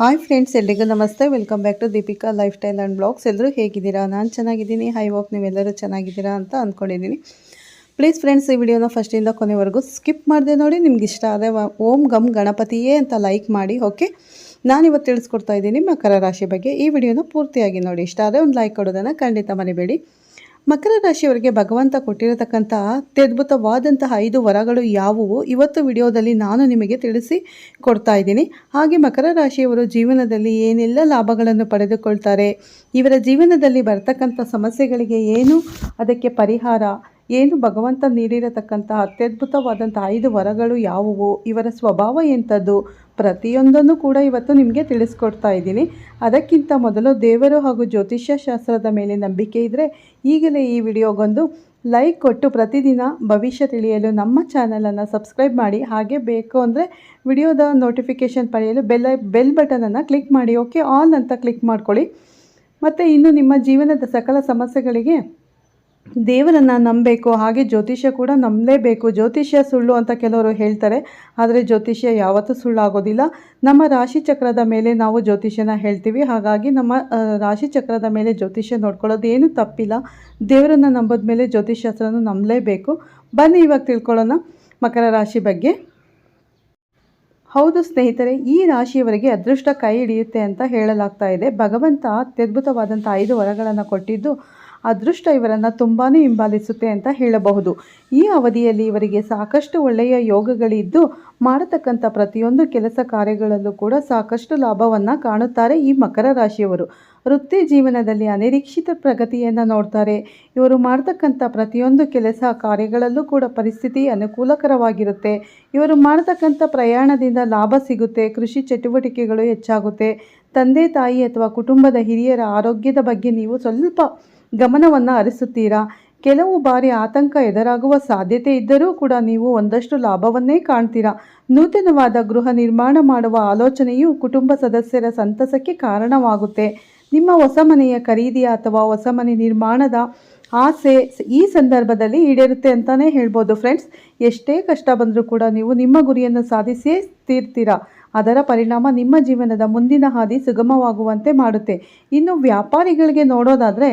Hi friends ಎಲ್ರಿಗೂ ನಮಸ್ತೆ. Welcome back to Deepika lifestyle and blogs ಎಲ್ಲರೂ ಹೇಗಿದ್ದೀರಾ? ನಾನು ಚೆನ್ನಾಗಿದ್ದೀನಿ. ಹೈ ಹೋಪ್ ನೀವೆಲ್ಲರೂ ಚೆನ್ನಾಗಿದ್ದೀರಾ ಅಂತ ಅಂದ್ಕೊಂಡಿದ್ದೀನಿ ಪ್ಲೀಸ್ ಫ್ರೆಂಡ್ಸ್ ಈ ವಿಡಿಯೋನ ಫಸ್ಟಿಂದ ಕೊನೆವರೆಗೂ ಸ್ಕಿಪ್ ಮಾಡಿದೆ ನೋಡಿ. ನಿಮ್ಗೆ ಇಷ್ಟ ಆದರೆ ಓಂ ಗಮ್ ಗಣಪತಿಯೇ ಅಂತ ಲೈಕ್ ಮಾಡಿ ಓಕೆ ನಾನಿವತ್ತು ತಿಳಿಸ್ಕೊಡ್ತಾ ಇದ್ದೀನಿ ಮಕರ ರಾಶಿ ಬಗ್ಗೆ. ಈ ವಿಡಿಯೋನ ಪೂರ್ತಿಯಾಗಿ ನೋಡಿ. ಇಷ್ಟ ಆದರೆ ಒಂದು ಲೈಕ್ ಕೊಡೋದನ್ನು ಖಂಡಿತ ಮರಿಬೇಡಿ. ಮಕರ ರಾಶಿಯವರಿಗೆ ಭಗವಂತ ಕೊಟ್ಟಿರತಕ್ಕಂಥ ಅತ್ಯದ್ಭುತವಾದಂತಹ ಐದು ವರಗಳು ಯಾವುವು? ಇವತ್ತು ವಿಡಿಯೋದಲ್ಲಿ ನಾನು ನಿಮಗೆ ತಿಳಿಸಿ ಕೊಡ್ತಾ ಇದ್ದೀನಿ. ಹಾಗೆ ಮಕರ ರಾಶಿಯವರು ಜೀವನದಲ್ಲಿ ಏನೆಲ್ಲ ಲಾಭಗಳನ್ನು ಪಡೆದುಕೊಳ್ತಾರೆ? ಇವರ ಜೀವನದಲ್ಲಿ ಬರ್ತಕ್ಕಂಥ ಸಮಸ್ಯೆಗಳಿಗೆ ಏನು? ಅದಕ್ಕೆ ಪರಿಹಾರ? ಏನು ಭಗವಂತ ನೀಡಿರತಕ್ಕಂಥ ಅತ್ಯದ್ಭುತವಾದಂಥ ಐದು ವರಗಳು ಯಾವುವು? ಇವರ ಸ್ವಭಾವ ಎಂಥದ್ದು? ಪ್ರತಿಯೊಂದನ್ನು ಕೂಡ ಇವತ್ತು ನಿಮಗೆ ತಿಳಿಸ್ಕೊಡ್ತಾ ಇದ್ದೀನಿ. ಅದಕ್ಕಿಂತ ಮೊದಲು ದೇವರು ಹಾಗೂ ಜ್ಯೋತಿಷ್ಯ ಶಾಸ್ತ್ರದ ಮೇಲೆ ನಂಬಿಕೆ ಇದ್ದರೆ ಈಗಲೇ ಈ ವಿಡಿಯೋಗೊಂದು ಲೈಕ್ ಕೊಟ್ಟು ಪ್ರತಿದಿನ ಭವಿಷ್ಯ ತಿಳಿಯಲು ನಮ್ಮ ಚಾನಲನ್ನು ಸಬ್ಸ್ಕ್ರೈಬ್ ಮಾಡಿ. ಹಾಗೆ ಬೇಕು ಅಂದರೆ ವಿಡಿಯೋದ ನೋಟಿಫಿಕೇಷನ್ ಪಡೆಯಲು ಬೆಲ್ ಬೆಲ್ ಬಟನನ್ನು ಕ್ಲಿಕ್ ಮಾಡಿ. ಓಕೆ, ಆಲ್ ಅಂತ ಕ್ಲಿಕ್ ಮಾಡ್ಕೊಳ್ಳಿ. ಮತ್ತು ಇನ್ನು ನಿಮ್ಮ ಜೀವನದ ಸಕಲ ಸಮಸ್ಯೆಗಳಿಗೆ ದೇವರನ್ನು ನಂಬಬೇಕು, ಹಾಗೆ ಜ್ಯೋತಿಷ್ಯ ಕೂಡ ನಂಬಲೇಬೇಕು. ಜ್ಯೋತಿಷ್ಯ ಸುಳ್ಳು ಅಂತ ಕೆಲವರು ಹೇಳ್ತಾರೆ, ಆದರೆ ಜ್ಯೋತಿಷ್ಯ ಯಾವತ್ತೂ ಸುಳ್ಳಾಗೋದಿಲ್ಲ. ನಮ್ಮ ರಾಶಿ ಚಕ್ರದ ಮೇಲೆ ನಾವು ಜ್ಯೋತಿಷ್ಯನ ಹೇಳ್ತೀವಿ. ಹಾಗಾಗಿ ನಮ್ಮ ರಾಶಿ ಚಕ್ರದ ಮೇಲೆ ಜ್ಯೋತಿಷ್ಯ ನೋಡ್ಕೊಳ್ಳೋದು ಏನೂ ತಪ್ಪಿಲ್ಲ. ದೇವರನ್ನು ನಂಬೋದ ಮೇಲೆ ಜ್ಯೋತಿಷ್ಯಾಸ್ತ್ರನೂ ನಂಬಲೇಬೇಕು. ಬನ್ನಿ ಇವಾಗ ತಿಳ್ಕೊಳ್ಳೋಣ ಮಕರ ರಾಶಿ ಬಗ್ಗೆ. ಹೌದು ಸ್ನೇಹಿತರೆ, ಈ ರಾಶಿಯವರಿಗೆ ಅದೃಷ್ಟ ಕೈ ಹಿಡಿಯುತ್ತೆ ಅಂತ ಹೇಳಲಾಗ್ತಾ ಇದೆ. ಭಗವಂತ ಅತ್ಯದ್ಭುತವಾದಂಥ ಐದು ವರಗಳನ್ನು ಕೊಟ್ಟಿದ್ದು ಅದೃಷ್ಟ ಇವರನ್ನು ತುಂಬಾ ಹಿಂಬಾಲಿಸುತ್ತೆ ಅಂತ ಹೇಳಬಹುದು. ಈ ಅವಧಿಯಲ್ಲಿ ಇವರಿಗೆ ಸಾಕಷ್ಟು ಒಳ್ಳೆಯ ಯೋಗಗಳಿದ್ದು, ಮಾಡತಕ್ಕಂಥ ಪ್ರತಿಯೊಂದು ಕೆಲಸ ಕಾರ್ಯಗಳಲ್ಲೂ ಕೂಡ ಸಾಕಷ್ಟು ಲಾಭವನ್ನು ಕಾಣುತ್ತಾರೆ ಈ ಮಕರ ರಾಶಿಯವರು. ವೃತ್ತಿ ಜೀವನದಲ್ಲಿ ಅನಿರೀಕ್ಷಿತ ಪ್ರಗತಿಯನ್ನು ನೋಡ್ತಾರೆ. ಇವರು ಮಾಡ್ತಕ್ಕಂಥ ಪ್ರತಿಯೊಂದು ಕೆಲಸ ಕಾರ್ಯಗಳಲ್ಲೂ ಕೂಡ ಪರಿಸ್ಥಿತಿ ಅನುಕೂಲಕರವಾಗಿರುತ್ತೆ. ಇವರು ಮಾಡ್ತಕ್ಕಂಥ ಪ್ರಯಾಣದಿಂದ ಲಾಭ ಸಿಗುತ್ತೆ, ಕೃಷಿ ಚಟುವಟಿಕೆಗಳು ಹೆಚ್ಚಾಗುತ್ತೆ. ತಂದೆ, ತಾಯಿ ಅಥವಾ ಕುಟುಂಬದ ಹಿರಿಯರ ಆರೋಗ್ಯದ ಬಗ್ಗೆ ನೀವು ಸ್ವಲ್ಪ ಗಮನವನ್ನು ಹರಿಸುತ್ತೀರಾ? ಕೆಲವು ಬಾರಿ ಆತಂಕ ಎದುರಾಗುವ ಸಾಧ್ಯತೆ ಇದ್ದರೂ ಕೂಡ ನೀವು ಒಂದಷ್ಟು ಲಾಭವನ್ನೇ ಕಾಣ್ತೀರಾ? ನೂತನವಾದ ಗೃಹ ನಿರ್ಮಾಣ ಮಾಡುವ ಆಲೋಚನೆಯು ಕುಟುಂಬ ಸದಸ್ಯರ ಸಂತಸಕ್ಕೆ ಕಾರಣವಾಗುತ್ತೆ. ನಿಮ್ಮ ಹೊಸ ಮನೆಯ ಖರೀದಿ ಅಥವಾ ಹೊಸ ಮನೆ ನಿರ್ಮಾಣದ ಆಸೆ ಈ ಸಂದರ್ಭದಲ್ಲಿ ಈಡೇರುತ್ತೆ ಅಂತಲೇ ಹೇಳ್ಬೋದು. ಫ್ರೆಂಡ್ಸ್, ಎಷ್ಟೇ ಕಷ್ಟ ಬಂದರೂ ಕೂಡ ನೀವು ನಿಮ್ಮ ಗುರಿಯನ್ನು ಸಾಧಿಸಿಯೇ ತೀರ್ತೀರಾ? ಅದರ ಪರಿಣಾಮ ನಿಮ್ಮ ಜೀವನದ ಮುಂದಿನ ಹಾದಿ ಸುಗಮವಾಗುವಂತೆ ಮಾಡುತ್ತೆ. ಇನ್ನು ವ್ಯಾಪಾರಿಗಳಿಗೆ ನೋಡೋದಾದರೆ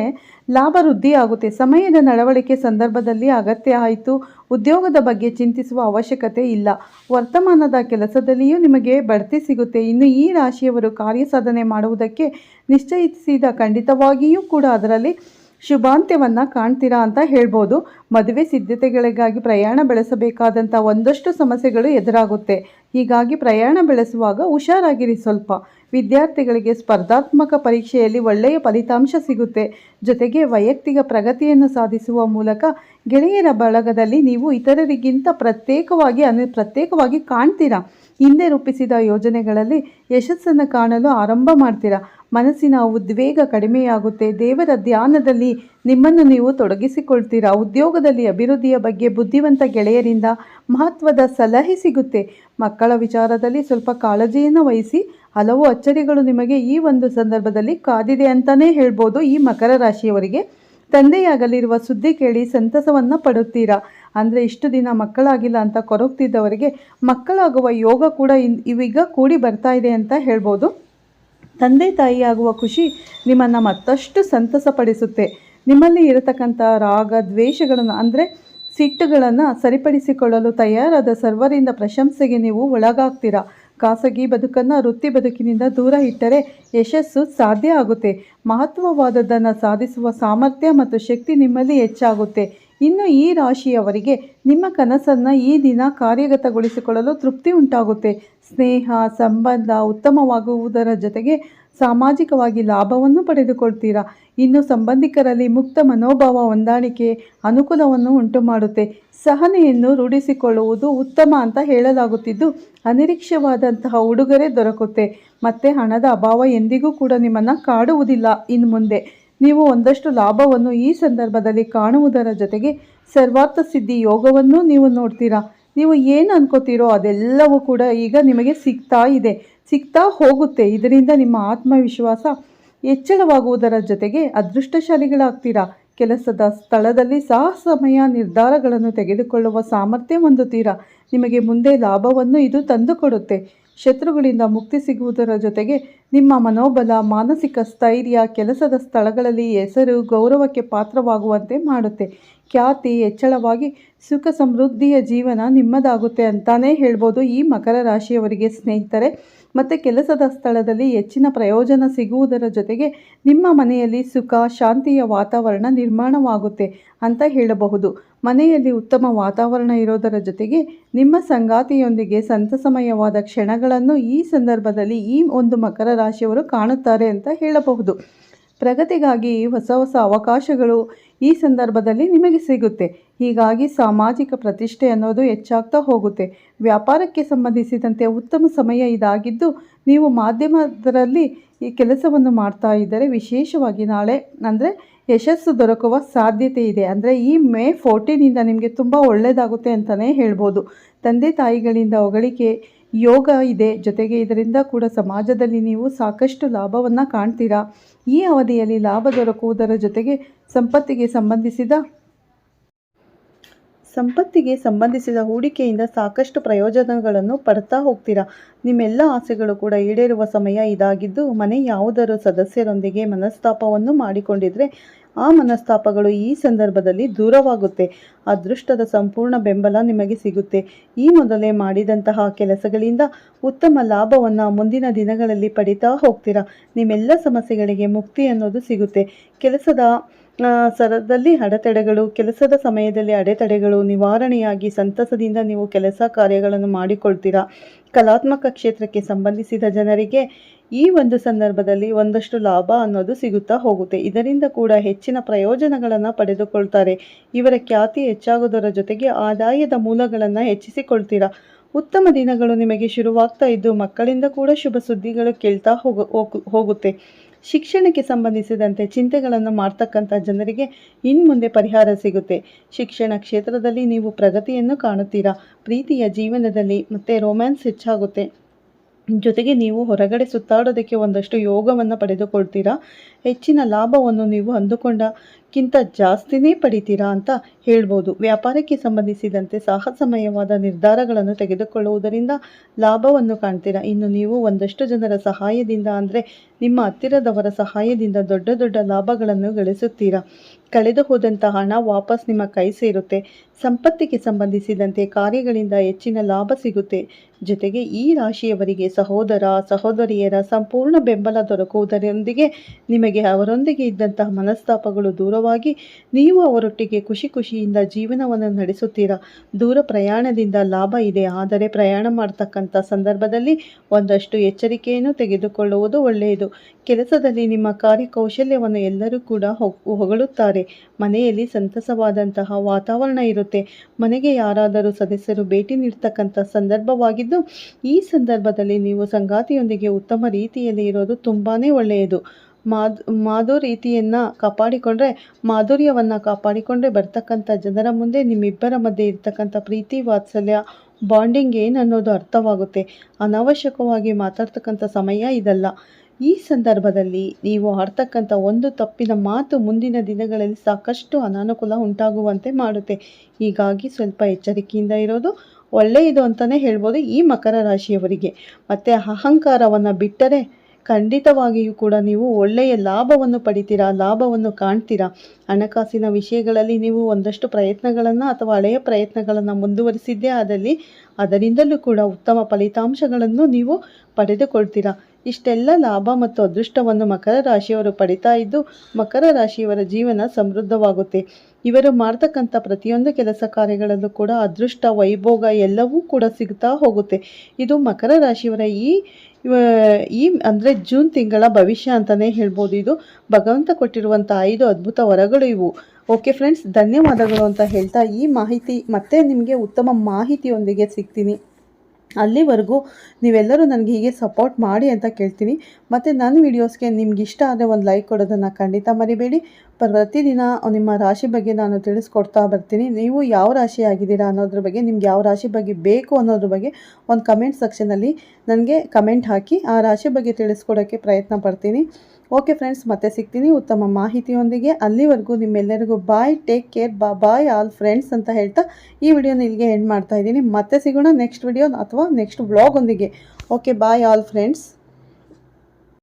ಲಾಭ ವೃದ್ಧಿ ಆಗುತ್ತೆ. ಸಮಯದ ನಡವಳಿಕೆ ಸಂದರ್ಭದಲ್ಲಿ ಅಗತ್ಯ ಆಯಿತು. ಉದ್ಯೋಗದ ಬಗ್ಗೆ ಚಿಂತಿಸುವ ಅವಶ್ಯಕತೆ ಇಲ್ಲ. ವರ್ತಮಾನದ ಕೆಲಸದಲ್ಲಿಯೂ ನಿಮಗೆ ಬಡ್ತಿ ಸಿಗುತ್ತೆ. ಇನ್ನು ಈ ರಾಶಿಯವರು ಕಾರ್ಯ ಸಾಧನೆ ಮಾಡುವುದಕ್ಕೆ ನಿಶ್ಚಯಿಸಿದ ಖಂಡಿತವಾಗಿಯೂ ಕೂಡ ಅದರಲ್ಲಿ ಶುಭಾಂತ್ಯವನ್ನು ಕಾಣ್ತೀರಾ ಅಂತ ಹೇಳ್ಬೋದು. ಮದುವೆ ಸಿದ್ಧತೆಗಳಿಗಾಗಿ ಪ್ರಯಾಣ ಬೆಳೆಸಬೇಕಾದಂಥ ಒಂದಷ್ಟು ಸಮಸ್ಯೆಗಳು ಎದುರಾಗುತ್ತೆ. ಹೀಗಾಗಿ ಪ್ರಯಾಣ ಬೆಳೆಸುವಾಗ ಹುಷಾರಾಗಿರಿ ಸ್ವಲ್ಪ. ವಿದ್ಯಾರ್ಥಿಗಳಿಗೆ ಸ್ಪರ್ಧಾತ್ಮಕ ಪರೀಕ್ಷೆಯಲ್ಲಿ ಒಳ್ಳೆಯ ಫಲಿತಾಂಶ ಸಿಗುತ್ತೆ. ಜೊತೆಗೆ ವೈಯಕ್ತಿಕ ಪ್ರಗತಿಯನ್ನು ಸಾಧಿಸುವ ಮೂಲಕ ಗೆಳೆಯರ ಬಳಗದಲ್ಲಿ ನೀವು ಇತರರಿಗಿಂತ ಪ್ರತ್ಯೇಕವಾಗಿ ಅನು, ಪ್ರತ್ಯೇಕವಾಗಿ ಕಾಣ್ತೀರಾ? ಹಿಂದೆ ರೂಪಿಸಿದ ಯೋಜನೆಗಳಲ್ಲಿ ಯಶಸ್ಸನ್ನು ಕಾಣಲು ಆರಂಭ ಮಾಡ್ತೀರಾ? ಮನಸ್ಸಿನ ಉದ್ವೇಗ ಕಡಿಮೆಯಾಗುತ್ತೆ. ದೇವರ ಧ್ಯಾನದಲ್ಲಿ ನಿಮ್ಮನ್ನು ನೀವು ತೊಡಗಿಸಿಕೊಳ್ತೀರಾ? ಉದ್ಯೋಗದಲ್ಲಿ ಅಭಿವೃದ್ಧಿಯ ಬಗ್ಗೆ ಬುದ್ಧಿವಂತ ಗೆಳೆಯರಿಂದ ಮಹತ್ವದ ಸಲಹೆ ಸಿಗುತ್ತೆ. ಮಕ್ಕಳ ವಿಚಾರದಲ್ಲಿ ಸ್ವಲ್ಪ ಕಾಳಜಿಯನ್ನು ವಹಿಸಿ. ಹಲವು ಅಚ್ಚರಿಗಳು ನಿಮಗೆ ಈ ಒಂದು ಸಂದರ್ಭದಲ್ಲಿ ಕಾದಿದೆ ಅಂತಲೇ ಹೇಳ್ಬೋದು. ಈ ಮಕರ ರಾಶಿಯವರಿಗೆ ತಂದೆಯಾಗಲಿರುವ ಸುದ್ದಿ ಕೇಳಿ ಸಂತಸವನ್ನು ಪಡುತ್ತೀರಾ? ಅಂದರೆ ಇಷ್ಟು ದಿನ ಮಕ್ಕಳಾಗಿಲ್ಲ ಅಂತ ಕೊರಗ್ತಿದ್ದವರಿಗೆ ಮಕ್ಕಳಾಗುವ ಯೋಗ ಕೂಡ ಇನ್ ಇವೀಗ ಕೂಡಿ ಬರ್ತಾ ಇದೆ ಅಂತ ಹೇಳ್ಬೋದು. ತಂದೆ ತಾಯಿಯಾಗುವ ಖುಷಿ ನಿಮ್ಮನ್ನು ಮತ್ತಷ್ಟು ಸಂತಸಪಡಿಸುತ್ತೆ ನಿಮ್ಮಲ್ಲಿ ಇರತಕ್ಕಂಥ ರಾಗ ದ್ವೇಷಗಳನ್ನು ಅಂದರೆ ಸಿಟ್ಟುಗಳನ್ನು ಸರಿಪಡಿಸಿಕೊಳ್ಳಲು ತಯಾರಾದ ಸರ್ವರಿಂದ ಪ್ರಶಂಸೆಗೆ ನೀವು ಒಳಗಾಗ್ತೀರಾ? ಖಾಸಗಿ ಬದುಕನ್ನು ವೃತ್ತಿ ಬದುಕಿನಿಂದ ದೂರ ಇಟ್ಟರೆ ಯಶಸ್ಸು ಸಾಧ್ಯ ಆಗುತ್ತೆ. ಮಹತ್ವವಾದದ್ದನ್ನು ಸಾಧಿಸುವ ಸಾಮರ್ಥ್ಯ ಮತ್ತು ಶಕ್ತಿ ನಿಮ್ಮಲ್ಲಿ ಹೆಚ್ಚಾಗುತ್ತೆ. ಇನ್ನು ಈ ರಾಶಿಯವರಿಗೆ ನಿಮ್ಮ ಕನಸನ್ನು ಈ ದಿನ ಕಾರ್ಯಗತಗೊಳಿಸಿಕೊಳ್ಳಲು ತೃಪ್ತಿ ಉಂಟಾಗುತ್ತೆ. ಸ್ನೇಹ, ಸಂಬಂಧ ಉತ್ತಮವಾಗುವುದರ ಜೊತೆಗೆ ಸಾಮಾಜಿಕವಾಗಿ ಲಾಭವನ್ನು ಪಡೆದುಕೊಳ್ತೀರಾ? ಇನ್ನು ಸಂಬಂಧಿಕರಲ್ಲಿ ಮುಕ್ತ ಮನೋಭಾವ ಹೊಂದಾಣಿಕೆ ಅನುಕೂಲವನ್ನು ಉಂಟು ಮಾಡುತ್ತೆ ಸಹನೆಯನ್ನು ರೂಢಿಸಿಕೊಳ್ಳುವುದು ಉತ್ತಮ ಅಂತ ಹೇಳಲಾಗುತ್ತಿದ್ದು ಅನಿರೀಕ್ಷವಾದಂತಹ ಉಡುಗೊರೆ ದೊರಕುತ್ತೆ. ಮತ್ತು ಹಣದ ಅಭಾವ ಎಂದಿಗೂ ಕೂಡ ನಿಮ್ಮನ್ನು ಕಾಡುವುದಿಲ್ಲ ಇನ್ನು ಮುಂದೆ. ನೀವು ಒಂದಷ್ಟು ಲಾಭವನ್ನು ಈ ಸಂದರ್ಭದಲ್ಲಿ ಕಾಣುವುದರ ಜೊತೆಗೆ ಸರ್ವಾರ್ಥ ಸಿದ್ಧಿ ಯೋಗವನ್ನು ನೀವು ನೋಡ್ತೀರಾ? ನೀವು ಏನು ಅನ್ಕೋತೀರೋ ಅದೆಲ್ಲವೂ ಕೂಡ ಈಗ ನಿಮಗೆ ಸಿಗ್ತಾ ಇದೆ. ಸಿಗ್ತಾ ಹೋಗುತ್ತೆ. ಇದರಿಂದ ನಿಮ್ಮ ಆತ್ಮವಿಶ್ವಾಸ ಹೆಚ್ಚಳವಾಗುವುದರ ಜೊತೆಗೆ ಅದೃಷ್ಟಶಾಲಿಗಳಾಗ್ತೀರಾ? ಕೆಲಸದ ಸ್ಥಳದಲ್ಲಿ ಸಹ ಸಮಯ ನಿರ್ಧಾರಗಳನ್ನು ತೆಗೆದುಕೊಳ್ಳುವ ಸಾಮರ್ಥ್ಯ ಹೊಂದುತ್ತೀರಾ? ನಿಮಗೆ ಮುಂದೆ ಲಾಭವನ್ನು ಇದು ತಂದುಕೊಡುತ್ತೆ. ಶತ್ರುಗಳಿಂದ ಮುಕ್ತಿ ಸಿಗುವುದರ ಜೊತೆಗೆ ನಿಮ್ಮ ಮನೋಬಲ, ಮಾನಸಿಕ ಸ್ಥೈರ್ಯ ಕೆಲಸದ ಸ್ಥಳಗಳಲ್ಲಿ ಹೆಸರು, ಗೌರವಕ್ಕೆ ಪಾತ್ರವಾಗುವಂತೆ ಮಾಡುತ್ತೆ. ಖ್ಯಾತಿ ಹೆಚ್ಚಳವಾಗಿ ಸುಖ ಸಮೃದ್ಧಿಯ ಜೀವನ ನಿಮ್ಮದಾಗುತ್ತೆ ಅಂತಾನೇ ಹೇಳ್ಬೋದು. ಈ ಮಕರ ರಾಶಿಯವರಿಗೆ ಸ್ನೇಹಿತರೆ ಮತ್ತು ಕೆಲಸದ ಸ್ಥಳದಲ್ಲಿ ಹೆಚ್ಚಿನ ಪ್ರಯೋಜನ ಸಿಗುವುದರ ಜೊತೆಗೆ ನಿಮ್ಮ ಮನೆಯಲ್ಲಿ ಸುಖ, ಶಾಂತಿಯ ವಾತಾವರಣ ನಿರ್ಮಾಣವಾಗುತ್ತೆ ಅಂತ ಹೇಳಬಹುದು. ಮನೆಯಲ್ಲಿ ಉತ್ತಮ ವಾತಾವರಣ ಇರೋದರ ಜೊತೆಗೆ ನಿಮ್ಮ ಸಂಗಾತಿಯೊಂದಿಗೆ ಸಂತಸಮಯವಾದ ಕ್ಷಣಗಳನ್ನು ಈ ಸಂದರ್ಭದಲ್ಲಿ ಈ ಒಂದು ಮಕರ ರಾಶಿಯವರು ಕಾಣುತ್ತಾರೆ ಅಂತ ಹೇಳಬಹುದು. ಪ್ರಗತಿಗಾಗಿ ಹೊಸ ಹೊಸ ಅವಕಾಶಗಳು ಈ ಸಂದರ್ಭದಲ್ಲಿ ನಿಮಗೆ ಸಿಗುತ್ತೆ. ಹೀಗಾಗಿ ಸಾಮಾಜಿಕ ಪ್ರತಿಷ್ಠೆ ಅನ್ನೋದು ಹೆಚ್ಚಾಗ್ತಾ ಹೋಗುತ್ತೆ. ವ್ಯಾಪಾರಕ್ಕೆ ಸಂಬಂಧಿಸಿದಂತೆ ಉತ್ತಮ ಸಮಯ ಇದಾಗಿದ್ದು ನೀವು ಮಾಧ್ಯಮದರಲ್ಲಿ ಈ ಕೆಲಸವನ್ನು ಮಾಡ್ತಾ ಇದ್ದರೆ ವಿಶೇಷವಾಗಿ ನಾಳೆ ಅಂದರೆ ಯಶಸ್ಸು ದೊರಕುವ ಸಾಧ್ಯತೆ ಇದೆ. ಅಂದರೆ ಈ ಮೇ ಫೋರ್ಟೀನಿಂದ ನಿಮಗೆ ತುಂಬ ಒಳ್ಳೆಯದಾಗುತ್ತೆ ಅಂತಲೇ ಹೇಳ್ಬೋದು. ತಂದೆ ತಾಯಿಗಳಿಂದ ಹೊಗಳಿಕೆ ಯೋಗ ಇದೆ. ಜೊತೆಗೆ ಇದರಿಂದ ಕೂಡ ಸಮಾಜದಲ್ಲಿ ನೀವು ಸಾಕಷ್ಟು ಲಾಭವನ್ನು ಕಾಣ್ತೀರಾ? ಈ ಅವಧಿಯಲ್ಲಿ ಲಾಭ ದೊರಕುವುದರ ಜೊತೆಗೆ ಸಂಪತ್ತಿಗೆ ಸಂಬಂಧಿಸಿದ ಸಂಪತ್ತಿಗೆ ಸಂಬಂಧಿಸಿದ ಹೂಡಿಕೆಯಿಂದ ಸಾಕಷ್ಟು ಪ್ರಯೋಜನಗಳನ್ನು ಪಡ್ತಾ ಹೋಗ್ತೀರಾ? ನಿಮ್ಮೆಲ್ಲ ಆಸೆಗಳು ಕೂಡ ಈಡೇರುವ ಸಮಯ ಇದಾಗಿದ್ದು, ಮನೆ ಯಾವುದರ ಸದಸ್ಯರೊಂದಿಗೆ ಮನಸ್ತಾಪವನ್ನು ಮಾಡಿಕೊಂಡಿದ್ರೆ ಆ ಮನಸ್ತಾಪಗಳು ಈ ಸಂದರ್ಭದಲ್ಲಿ ದೂರವಾಗುತ್ತೆ. ಅದೃಷ್ಟದ ಸಂಪೂರ್ಣ ಬೆಂಬಲ ನಿಮಗೆ ಸಿಗುತ್ತೆ. ಈ ಮೊದಲೇ ಮಾಡಿದಂತಹ ಕೆಲಸಗಳಿಂದ ಉತ್ತಮ ಲಾಭವನ್ನು ಮುಂದಿನ ದಿನಗಳಲ್ಲಿ ಪಡಿತಾ ಹೋಗ್ತೀರಾ? ನಿಮ್ಮೆಲ್ಲ ಸಮಸ್ಯೆಗಳಿಗೆ ಮುಕ್ತಿ ಅನ್ನೋದು ಸಿಗುತ್ತೆ. ಕೆಲಸದ ಸರದಲ್ಲಿ ಅಡೆತಡೆಗಳು, ಕೆಲಸದ ಸಮಯದಲ್ಲಿ ಅಡೆತಡೆಗಳು, ನಿವಾರಣೆಯಾಗಿ ಸಂತಸದಿಂದ ನೀವು ಕೆಲಸ ಕಾರ್ಯಗಳನ್ನು ಮಾಡಿಕೊಳ್ತೀರಾ? ಕಲಾತ್ಮಕ ಕ್ಷೇತ್ರಕ್ಕೆ ಸಂಬಂಧಿಸಿದ ಜನರಿಗೆ ಈ ಒಂದು ಸಂದರ್ಭದಲ್ಲಿ ಒಂದಷ್ಟು ಲಾಭ ಅನ್ನೋದು ಸಿಗುತ್ತಾ ಹೋಗುತ್ತೆ. ಇದರಿಂದ ಕೂಡ ಹೆಚ್ಚಿನ ಪ್ರಯೋಜನಗಳನ್ನು ಪಡೆದುಕೊಳ್ತಾರೆ. ಇವರ ಖ್ಯಾತಿ ಹೆಚ್ಚಾಗುವುದರ ಜೊತೆಗೆ ಆದಾಯದ ಮೂಲಗಳನ್ನು ಹೆಚ್ಚಿಸಿಕೊಳ್ತೀರಾ? ಉತ್ತಮ ದಿನಗಳು ನಿಮಗೆ ಶುರುವಾಗ್ತಾ ಇದ್ದು ಮಕ್ಕಳಿಂದ ಕೂಡ ಶುಭ ಸುದ್ದಿಗಳು ಕೇಳ್ತಾ ಹೋಗು- ಹೋಗುತ್ತೆ. ಶಿಕ್ಷಣಕ್ಕೆ ಸಂಬಂಧಿಸಿದಂತೆ ಚಿಂತೆಗಳನ್ನು ಮಾಡ್ತಕ್ಕಂಥ ಜನರಿಗೆ ಇನ್ಮುಂದೆ ಪರಿಹಾರ ಸಿಗುತ್ತೆ. ಶಿಕ್ಷಣ ಕ್ಷೇತ್ರದಲ್ಲಿ ನೀವು ಪ್ರಗತಿಯನ್ನು ಕಾಣುತ್ತೀರಾ? ಪ್ರೀತಿಯ ಜೀವನದಲ್ಲಿ ಮತ್ತೆ ರೊಮ್ಯಾನ್ಸ್ ಹೆಚ್ಚಾಗುತ್ತೆ ಜೊತೆಗೆ ನೀವು ಹೊರಗಡೆ ಸುತ್ತಾಡೋದಕ್ಕೆ ಒಂದಷ್ಟು ಯೋಗವನ್ನು ಪಡೆದುಕೊಳ್ತೀರಾ? ಹೆಚ್ಚಿನ ಲಾಭವನ್ನು ನೀವು ಅಂದುಕೊಂಡಕ್ಕಿಂತ ಜಾಸ್ತಿನೇ ಪಡಿತೀರಾ ಅಂತ ಹೇಳ್ಬೋದು. ವ್ಯಾಪಾರಕ್ಕೆ ಸಂಬಂಧಿಸಿದಂತೆ ಸಾಹಸಮಯವಾದ ನಿರ್ಧಾರಗಳನ್ನು ತೆಗೆದುಕೊಳ್ಳುವುದರಿಂದ ಲಾಭವನ್ನು ಕಾಣ್ತೀರಾ? ಇನ್ನು ನೀವು ಒಂದಷ್ಟು ಜನರ ಸಹಾಯದಿಂದ ಅಂದರೆ ನಿಮ್ಮ ಹತ್ತಿರದವರ ಸಹಾಯದಿಂದ ದೊಡ್ಡ ದೊಡ್ಡ ಲಾಭಗಳನ್ನು ಗಳಿಸುತ್ತೀರಾ? ಕಳೆದು ಹೋದಂಥ ಹಣ ವಾಪಸ್ ನಿಮ್ಮ ಕೈ ಸೇರುತ್ತೆ. ಸಂಪತ್ತಿಗೆ ಸಂಬಂಧಿಸಿದಂತೆ ಕಾರ್ಯಗಳಿಂದ ಹೆಚ್ಚಿನ ಲಾಭ ಸಿಗುತ್ತೆ. ಜೊತೆಗೆ ಈ ರಾಶಿಯವರಿಗೆ ಸಹೋದರ, ಸಹೋದರಿಯರ ಸಂಪೂರ್ಣ ಬೆಂಬಲ ದೊರಕುವುದರೊಂದಿಗೆ ನಿಮಗೆ ಅವರೊಂದಿಗೆ ಇದ್ದಂತಹ ಮನಸ್ತಾಪಗಳು ದೂರವಾಗಿ ನೀವು ಅವರೊಟ್ಟಿಗೆ ಖುಷಿ ಖುಷಿಯಿಂದ ಜೀವನವನ್ನು ನಡೆಸುತ್ತೀರಾ? ದೂರ ಪ್ರಯಾಣದಿಂದ ಲಾಭ ಇದೆ. ಆದರೆ ಪ್ರಯಾಣ ಮಾಡ್ತಕ್ಕಂಥ ಸಂದರ್ಭದಲ್ಲಿ ಒಂದಷ್ಟು ಎಚ್ಚರಿಕೆಯನ್ನು ತೆಗೆದುಕೊಳ್ಳುವುದು ಒಳ್ಳೆಯದು. ಕೆಲಸದಲ್ಲಿ ನಿಮ್ಮ ಕಾರ್ಯಕೌಶಲ್ಯವನ್ನು ಎಲ್ಲರೂ ಕೂಡ ಹೊಗ್- ಹೊಗಳುತ್ತಾರೆ. ಮನೆಯಲ್ಲಿ ಸಂತಸವಾದಂತಹ ವಾತಾವರಣ ಇರುತ್ತೆ. ಮನೆಗೆ ಯಾರಾದರೂ ಸದಸ್ಯರು ಭೇಟಿ ನೀಡ್ತಕ್ಕಂಥ ಸಂದರ್ಭವಾಗಿದ್ದು, ಈ ಸಂದರ್ಭದಲ್ಲಿ ನೀವು ಸಂಗಾತಿಯೊಂದಿಗೆ ಉತ್ತಮ ರೀತಿಯಲ್ಲಿ ಇರೋದು ತುಂಬಾ ಒಳ್ಳೆಯದು. ಮಾಧು ಮಾಧು ರೀತಿಯನ್ನು ಕಾಪಾಡಿಕೊಂಡ್ರೆ, ಮಾಧುರ್ಯವನ್ನು ಕಾಪಾಡಿಕೊಂಡ್ರೆ ಬರ್ತಕ್ಕಂಥ ಜನರ ಮುಂದೆ ನಿಮ್ಮಿಬ್ಬರ ಮಧ್ಯೆ ಇರ್ತಕ್ಕಂಥ ಪ್ರೀತಿ, ವಾತ್ಸಲ್ಯ, ಬಾಂಡಿಂಗ್ ಏನು ಅನ್ನೋದು ಅರ್ಥವಾಗುತ್ತೆ. ಅನಾವಶ್ಯಕವಾಗಿ ಮಾತಾಡ್ತಕ್ಕಂಥ ಸಮಯ ಇದಲ್ಲ. ಈ ಸಂದರ್ಭದಲ್ಲಿ ನೀವು ಆಡ್ತಕ್ಕಂಥ ಒಂದು ತಪ್ಪಿನ ಮಾತು ಮುಂದಿನ ದಿನಗಳಲ್ಲಿ ಸಾಕಷ್ಟು ಅನಾನುಕೂಲ ಉಂಟಾಗುವಂತೆ ಮಾಡುತ್ತೆ. ಹೀಗಾಗಿ ಸ್ವಲ್ಪ ಎಚ್ಚರಿಕೆಯಿಂದ ಇರೋದು ಒಳ್ಳೆಯದು ಅಂತಲೇ ಹೇಳ್ಬೋದು ಈ ಮಕರ ರಾಶಿಯವರಿಗೆ. ಮತ್ತು ಅಹಂಕಾರವನ್ನು ಬಿಟ್ಟರೆ ಖಂಡಿತವಾಗಿಯೂ ಕೂಡ ನೀವು ಒಳ್ಳೆಯ ಲಾಭವನ್ನು ಪಡಿತೀರಾ, ಲಾಭವನ್ನು ಕಾಣ್ತೀರಾ? ಹಣಕಾಸಿನ ವಿಷಯಗಳಲ್ಲಿ ನೀವು ಒಂದಷ್ಟು ಪ್ರಯತ್ನಗಳನ್ನು ಅಥವಾ ಹಳೆಯ ಪ್ರಯತ್ನಗಳನ್ನು ಮುಂದುವರಿಸಿದ್ದೇ ಆದಲ್ಲಿ ಅದರಿಂದಲೂ ಕೂಡ ಉತ್ತಮ ಫಲಿತಾಂಶಗಳನ್ನು ನೀವು ಪಡೆದುಕೊಳ್ತೀರಾ? ಇಷ್ಟೆಲ್ಲ ಲಾಭ ಮತ್ತು ಅದೃಷ್ಟವನ್ನು ಮಕರ ರಾಶಿಯವರು ಪಡಿತಾ ಇದ್ದು, ಮಕರ ರಾಶಿಯವರ ಜೀವನ ಸಮೃದ್ಧವಾಗುತ್ತೆ. ಇವರು ಮಾಡ್ತಕ್ಕಂಥ ಪ್ರತಿಯೊಂದು ಕೆಲಸ ಕಾರ್ಯಗಳಲ್ಲೂ ಕೂಡ ಅದೃಷ್ಟ, ವೈಭೋಗ ಎಲ್ಲವೂ ಕೂಡ ಸಿಗ್ತಾ ಹೋಗುತ್ತೆ. ಇದು ಮಕರ ರಾಶಿಯವರ ಈ ಈ ಅಂದರೆ ಜೂನ್ ತಿಂಗಳ ಭವಿಷ್ಯ ಅಂತಲೇ ಹೇಳ್ಬೋದು. ಇದು ಭಗವಂತ ಕೊಟ್ಟಿರುವಂಥ ಐದು ಅದ್ಭುತ ವರಗಳು ಇವು. ಓಕೆ ಫ್ರೆಂಡ್ಸ್, ಧನ್ಯವಾದಗಳು ಅಂತ ಹೇಳ್ತಾ ಈ ಮಾಹಿತಿ ಮತ್ತೆ ನಿಮಗೆ ಉತ್ತಮ ಮಾಹಿತಿಯೊಂದಿಗೆ ಸಿಗ್ತೀನಿ. ಅಲ್ಲಿವರೆಗೂ ನೀವೆಲ್ಲರೂ ನನಗೆ ಹೀಗೆ ಸಪೋರ್ಟ್ ಮಾಡಿ ಅಂತ ಕೇಳ್ತೀನಿ. ಮತ್ತು ನನ್ನ ವೀಡಿಯೋಸ್ಗೆ ನಿಮ್ಗೆ ಇಷ್ಟ ಆದರೆ ಒಂದು ಲೈಕ್ ಕೊಡೋದನ್ನು ಖಂಡಿತ ಮರಿಬೇಡಿ. ಪ್ರತಿದಿನ ನಿಮ್ಮ ರಾಶಿ ಬಗ್ಗೆ ನಾನು ತಿಳಿಸ್ಕೊಡ್ತಾ ಬರ್ತೀನಿ. ನೀವು ಯಾವ ರಾಶಿ ಆಗಿದ್ದೀರಾ ಅನ್ನೋದ್ರ ಬಗ್ಗೆ, ನಿಮ್ಗೆ ಯಾವ ರಾಶಿ ಬಗ್ಗೆ ಬೇಕು ಅನ್ನೋದ್ರ ಬಗ್ಗೆ ಒಂದು ಕಮೆಂಟ್ ಸೆಕ್ಷನಲ್ಲಿ ನನಗೆ ಕಮೆಂಟ್ ಹಾಕಿ, ಆ ರಾಶಿ ಬಗ್ಗೆ ತಿಳಿಸ್ಕೊಡೋಕ್ಕೆ ಪ್ರಯತ್ನ ಪಡ್ತೀನಿ. ಓಕೆ ಫ್ರೆಂಡ್ಸ್ ಮತ್ತೆ ಸಿಗ್ತೀನಿ ಉತ್ತಮ ಮಾಹಿತಿಯೊಂದಿಗೆ. ಅಲ್ಲಿವರೆಗೂ ನಿಮ್ಮೆಲ್ಲರಿಗೂ ಬಾಯ್ ಟೇಕ್ ಕೇರ್ ಬಾ ಬಾಯ್ ಆಲ್ ಫ್ರೆಂಡ್ಸ್ ಅಂತ ಹೇಳ್ತಾ ಈ ವಿಡಿಯೋನ ಇಲ್ಲಿಗೆ ಎಂಡ್ ಮಾಡ್ತಾ ಇದ್ದೀನಿ. ಮತ್ತೆ ಸಿಗೋಣ ನೆಕ್ಸ್ಟ್ ವಿಡಿಯೋ ಅಥವಾ ನೆಕ್ಸ್ಟ್ ವ್ಲಾಗೊಂದಿಗೆ ಓಕೆ ಬಾಯ್ ಆಲ್ ಫ್ರೆಂಡ್ಸ್